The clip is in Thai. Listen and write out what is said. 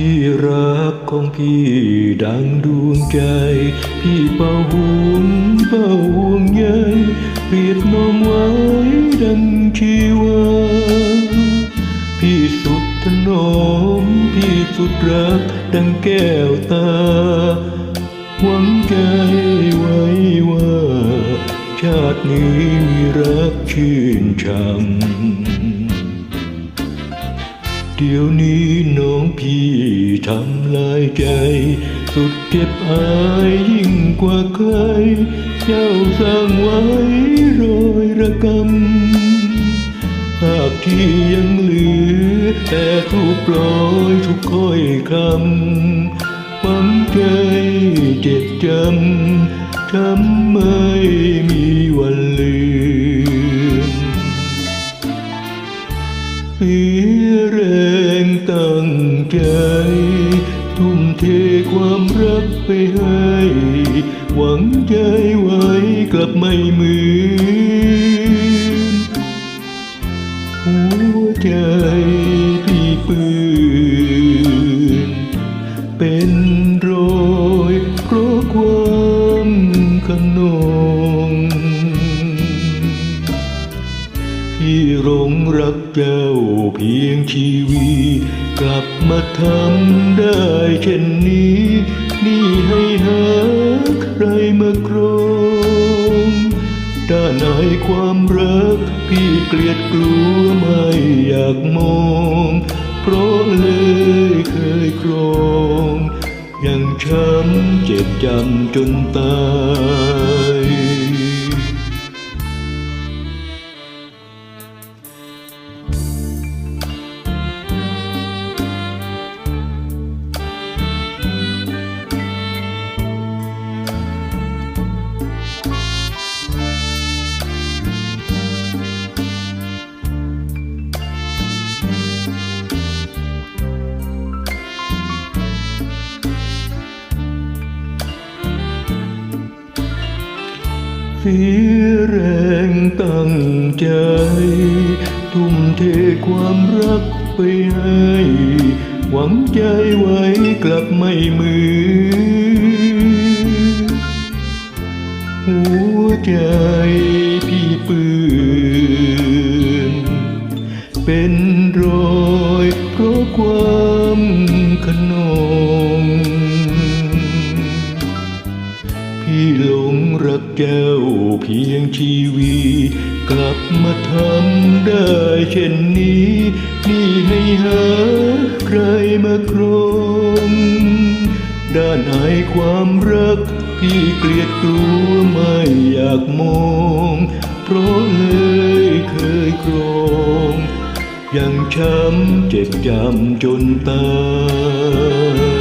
ที่รักของพี่ดังดวงใจ พี่เป่าห่วงเป่าห่วงใยเปรียบน้อมไว้ดังชีวาพี่สุดถนอมพี่สุดรักดังแก้วตา หวังใจไว้ว่า ชาตินี้มีรักชื่นช่ำ เดี๋ยวนี้น้องพี่ทำลายใจ สุดเจ็บอายยิ่งกว่าใคร เจ้าสร้างไว้รอยระกำภาพที่ยังเหลือ แต่ถูกปล่อยทุกค่อยคำหวังใจเจ็บจำทำไม่มีวันลืม เสียแรงตั้งใจ ทุ่มเทความรักไปให้ หวังใจไว้กลับไม่เหมือนหัวใจพี่ปืน เป็นรอยเพราะความขนอง ที่หลงรักเจ้าเพียงชีวี กลับมาทำได้เช่นนี้ นี่ให้หาใครมาครองด้านในความรักพี่เกลียดกลัวไม่อยากมอง เพราะเลยเคยครอง ยังช้ำเจ็บจำจนตาย เสียแรงตั้งใจ ทุ่มเทความรักไปให้ หวังใจไว้กลับไม่เมือ หัวใจพี่ปืนเป็นรอยเพราะความ เพียงชีวี กลับมาทำได้เช่นนี้ นี่ให้หาใครมาครองด้านไหนความรัก พี่เกลียดกลัวไม่อยากมอง เพราะเลยเคยครองยังช้ำเจ็บจำจนตาย